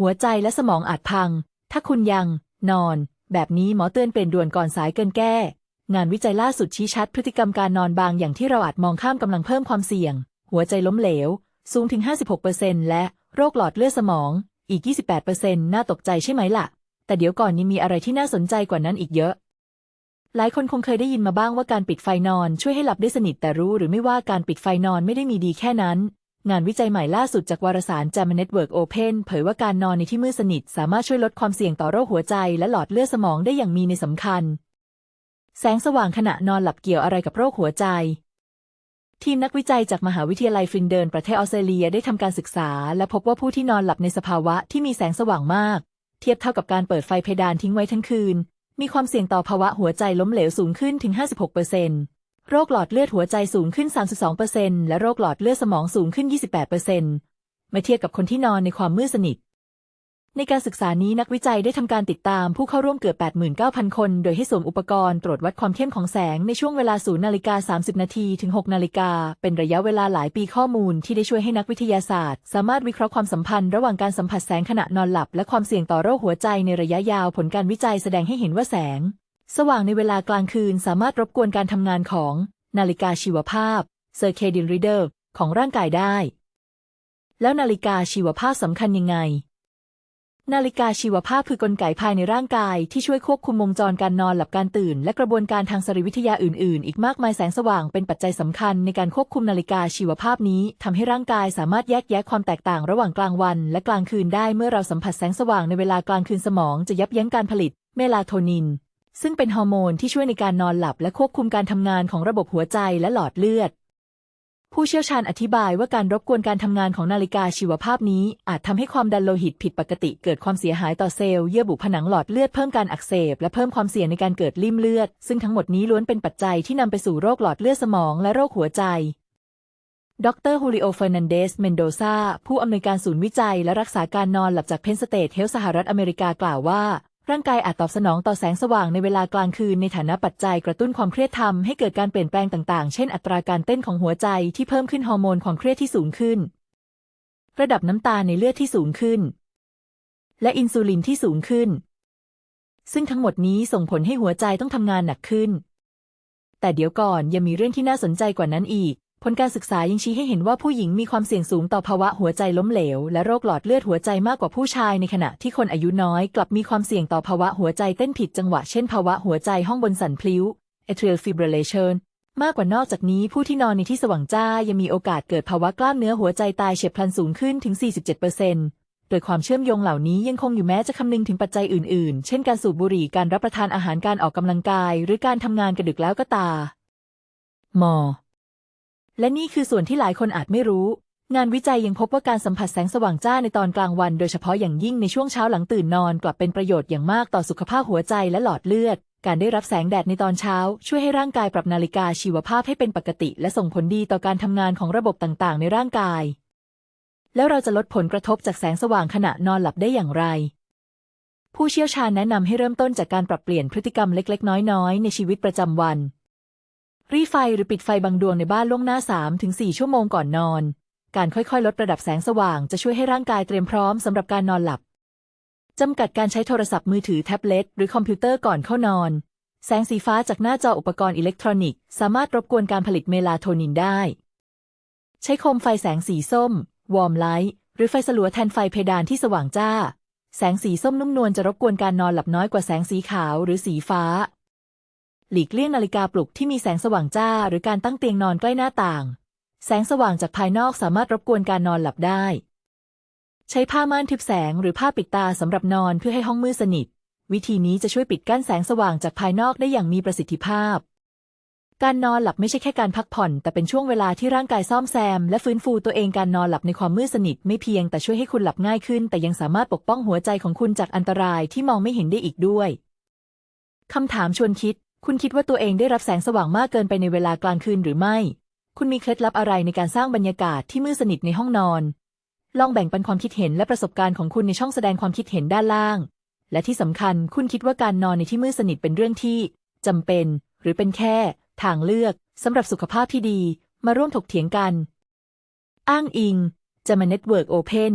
หัวใจและสมองอาจพัง ถ้าคุณยัง นอน แบบนี้หมอเตือนเปลี่ยนด่วนก่อนสายเกินแก้ งานวิจัยล่าสุดชี้ชัดพฤติกรรมการนอนบางอย่างที่เราอาจมองข้ามกำลังเพิ่มความเสี่ยง หัวใจล้มเหลว สูงถึง 56%และโรคหลอดเลือดสมอง อีก 28%น่าตกใจใช่ไหมล่ะ แต่เดี๋ยวก่อนนี้มีอะไรที่น่าสนใจกว่านั้นอีกเยอะหลายคนคงเคยได้ยินมาบ้างว่าการปิดไฟนอนช่วยให้หลับได้สนิทแต่รู้หรือไม่ว่าการปิดไฟนอนไม่ได้มีดีแค่นั้น งานวิจัยใหม่ล่าสุดจากวารสาร JAMA Network Open เผยว่าการนอนในที่มืดสนิท สามารถช่วยลดความเสี่ยงต่อโรคหัวใจและหลอดเลือดสมองได้อย่างมีในสำคัญ แสงสว่างขณะนอนหลับเกี่ยวอะไรกับโรคหัวใจ ทีมนักวิจัยจากมหาวิทยาลัยฟินเดินประเทศออสเตรเลียได้ทำการศึกษา และพบว่าผู้ที่นอนหลับในสภาวะที่มีแสงสว่างมาก เทียบเท่ากับการเปิดไฟเพดานทิ้งไว้ทั้งคืน มีความเสี่ยงต่อภาวะหัวใจล้มเหลวสูงขึ้นถึง 56% โรคหลอดเลือดหัวใจสูงขึ้น 32%และโรคหลอดเลือดสมองสูงขึ้น 28%เมื่อเทียบกับคนที่นอนในความมืดสนิท ในการศึกษานี้นักวิจัยได้ทำการติดตามผู้เข้าร่วมเกือบ 89,000 คน โดยให้สวมอุปกรณ์ตรวจวัดความเข้มของแสงในช่วงเวลา 0 นาฬิกา 30 นาทีถึง 6 นาฬิกา เป็นระยะเวลาหลายปีข้อมูลที่ได้ช่วยให้นักวิทยาศาสตร์ สามารถวิเคราะห์ความสัมพันธ์ระหว่างการสัมผัสแสงขณะนอนหลับ และความเสี่ยงต่อโรคหัวใจในระยะยาวผลการวิจัยแสดงให้เห็นว่าแสง สว่างในเวลากลางคืนสามารถรบกวนการทำงานของนาฬิกาชีวภาพ circadian rhythm ของร่างกายได้ แล้วนาฬิกาชีวภาพสำคัญยังไง นาฬิกาชีวภาพคือกลไกภายในร่างกายที่ช่วยควบคุมวงจรการนอนหลับการตื่น และกระบวนการทางสรีวิทยาอื่น ๆ อีกมากมายแสงสว่างเป็นปัจจัยสำคัญในการควบคุมนาฬิกาชีวภาพนี้ทำให้ร่างกายสามารถแยกแยะความแตกต่างระหว่างกลางวัน และกลางคืนได้เมื่อเราสัมผัสแสงสว่างในเวลากลางคืนสมองจะยับยั้งการผลิต เมลาโทนิน ซึ่งเป็นฮอร์โมนที่ช่วยในการนอนหลับและควบคุมการทำงานของระบบหัวใจและหลอดเลือด ผู้เชี่ยวชาญอธิบายว่าการรบกวนการทำงานของนาฬิกาชีวภาพนี้ อาจทำให้ความดันโลหิตผิดปกติเกิดความเสียหายต่อเซลล์เยื่อบุผนังหลอดเลือดเพิ่มการอักเสบและเพิ่มความเสี่ยงในการเกิดริ่มเลือด ซึ่งทั้งหมดนี้ล้วนเป็นปัจจัยที่นำไปสู่โรคหลอดเลือดสมองและโรคหัวใจดรฮูริโอเฟอร์นันเดส เมนโดซา ผู้อำนวยการศูนย์วิจัยและรักษาการนอนหลับจากเพนสเตทเฮลสหรัฐอเมริกากล่าวว่า ร่างกายอาจตอบสนองต่อแสงสว่างในเวลากลางคืนในฐานะปัจจัยกระตุ้นความเครียดทำให้เกิดการเปลี่ยนแปลงต่างๆ เช่นอัตราการเต้นของหัวใจที่เพิ่มขึ้นฮอร์โมนความเครียดที่สูงขึ้น ระดับน้ำตาลในเลือดที่สูงขึ้น และอินซูลินที่สูงขึ้น ซึ่งทั้งหมดนี้ส่งผลให้หัวใจต้องทำงานหนักขึ้น แต่เดี๋ยวก่อนยังมีเรื่องที่น่าสนใจกว่านั้นอีก ผลการศึกษายังชี้ให้เห็นว่าผู้หญิงมีความเสี่ยงสูงต่อภาวะหัวใจล้มเหลว และโรคหลอดเลือดหัวใจมากกว่าผู้ชายในขณะที่คนอายุน้อยกลับมีความเสี่ยงต่อภาวะหัวใจเต้นผิดจังหวะเช่นภาวะหัวใจห้องบนสั่นพลิ้ว atrial fibrillation มากกว่านอกจากนี้ผู้ที่นอนในที่สว่างจ้ายังมีโอกาสเกิดภาวะกล้ามเนื้อหัวใจตายเฉียบพลันสูงขึ้นถึง 47%โดยความเชื่อมโยงเหล่านี้ยังคงอยู่แม้จะคำนึงถึงปัจจัยอื่นๆ เช่นการสูบบุหรี่การรับประทานอาหารการออกกำลังกาย หรือการทำงานกระดึกแล้วก็ตา มอ และนี่คือส่วนที่หลายคนอาจไม่รู้ งานวิจัยยังพบว่าการสัมผัสแสงสว่างจ้าในตอนกลางวัน โดยเฉพาะอย่างยิ่งในช่วงเช้าหลังตื่นนอน กลับเป็นประโยชน์อย่างมากต่อสุขภาพหัวใจและหลอดเลือด การได้รับแสงแดดในตอนเช้า ช่วยให้ร่างกายปรับนาฬิกาชีวภาพให้เป็นปกติ และส่งผลดีต่อการทำงานของระบบต่างๆ ในร่างกาย แล้วเราจะลดผลกระทบจากแสงสว่างขณะนอนหลับได้อย่างไรผู้เชี่ยวชาญแนะนำให้เริ่มต้นจากการปรับเปลี่ยนพฤติกรรมเล็ก ๆ น้อย ๆ ในชีวิตประจำวัน รีไฟหรือปิดไฟบางดวงในบ้านล่วงหน้า 3-4 ชั่วโมงก่อนนอน การค่อยๆ ลดระดับแสงสว่างจะช่วยให้ร่างกายเตรียมพร้อมสำหรับการนอนหลับ จำกัดการใช้โทรศัพท์มือถือแท็บเล็ตหรือคอมพิวเตอร์ก่อนเข้านอน แสงสีฟ้าจากหน้าจออุปกรณ์อิเล็กทรอนิกส์สามารถรบกวนการผลิตเมลาโทนินได้ ใช้โคมไฟแสงสีส้ม วอร์มไลท์ หรือไฟสลัวแทนไฟเพดานที่สว่างจ้า แสงสีส้มนุ่มนวลจะรบกวนการนอนหลับน้อยกว่าแสงสีขาวหรือสีฟ้า หลีกเลี่ยงนาฬิกาปลุกที่มีแสงสว่างจ้า หรือการตั้งเตียงนอนใกล้หน้าต่าง แสงสว่างจากภายนอกสามารถรบกวนการนอนหลับได้ ใช้ผ้าม่านทึบแสงหรือผ้าปิดตาสำหรับนอนเพื่อให้ห้องมืดสนิท วิธีนี้จะช่วยปิดกั้นแสงสว่างจากภายนอกได้อย่างมีประสิทธิภาพ การนอนหลับไม่ใช่แค่การพักผ่อน แต่เป็นช่วงเวลาที่ร่างกายซ่อมแซม และฟื้นฟูตัวเองการนอนหลับในความมืดสนิท ไม่เพียงแต่ช่วยให้คุณหลับง่ายขึ้น แต่ยังสามารถปกป้องหัวใจของคุณจากอันตรายที่มองไม่เห็นได้อีกด้วยคำถามชวนคิด คุณคิดว่าตัวเองได้รับแสงสว่างมากเกินไปในเวลากลางคืนหรือไม่ คุณมีเคล็ดลับอะไรในการสร้างบรรยากาศที่มืดสนิทในห้องนอน ลองแบ่งปันความคิดเห็นและประสบการณ์ของคุณในช่องแสดงความคิดเห็นด้านล่าง และที่สำคัญคุณคิดว่าการนอนในที่มืดสนิทเป็นเรื่องที่จำเป็น หรือเป็นแค่ ทางเลือกสำหรับสุขภาพที่ดี มาร่วมถกเถียงกัน อ้างอิง JAMA Network Open